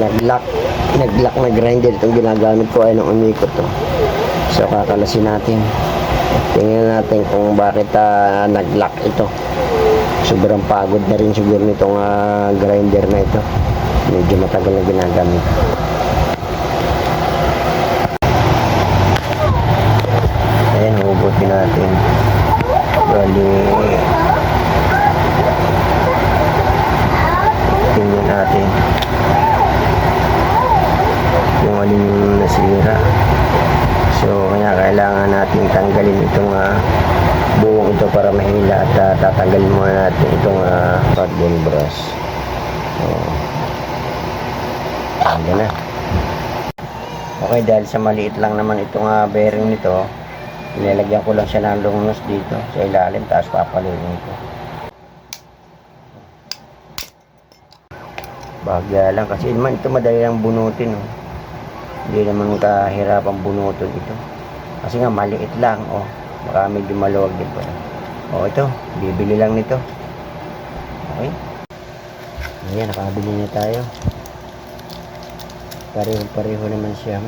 nag-lock nag-lock na grinder. Itong ginagamit ko ay nung umikot to so kakalasin natin. Tingnan natin kung bakit ah, nag-lock ito. Sobrang pagod na rin siguro nitong ah, grinder na ito. Medyo matagal na ginagamit. Ayan hugutin natin. Bali tingnan natin yung alin yung nasira so kaya kailangan natin tanggalin itong ah, buong ito para mahila at ah, tatanggalin muna natin itong uh, carbon brush so yan na okay dahil sa maliit lang naman itong ah, bearing nito nilalagyan ko lang siya ng lungnos dito sa ilalim tapos papaluin ko Bagya lang kasi naman ito madali lang bunutin. Oh. Hindi naman kahirapang bunutin ito. Kasi nga maliit lang. Oh. Baka medyo maluwag din po. Oh, ito. Bibili lang nito. Okay. Ayan, nakabili na tayo. Pareho-pareho naman siya.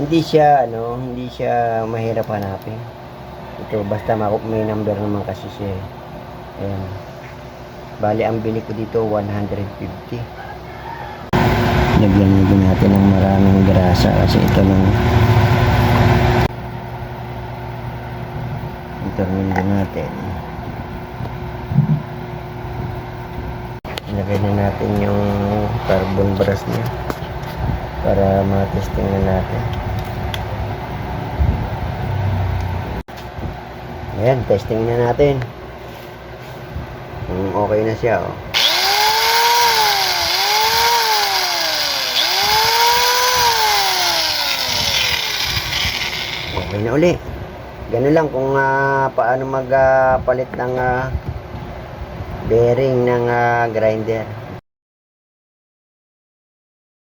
Hindi siya, ano, hindi siya mahirap hanapin. Ito, basta may number naman kasi siya. eh. Ayan. Bali, ang bili ko dito, 150 lagyan din natin ng maraming grasa kasi ito lang intermin din natin. Ilagay na natin yung carbon brush niya para matesting na natin. Ayan testing na natin. Kung okay na siya oh. Okay na uli. Ganun lang kung ah, paano magpalit ng ah, bearing ng ah, grinder.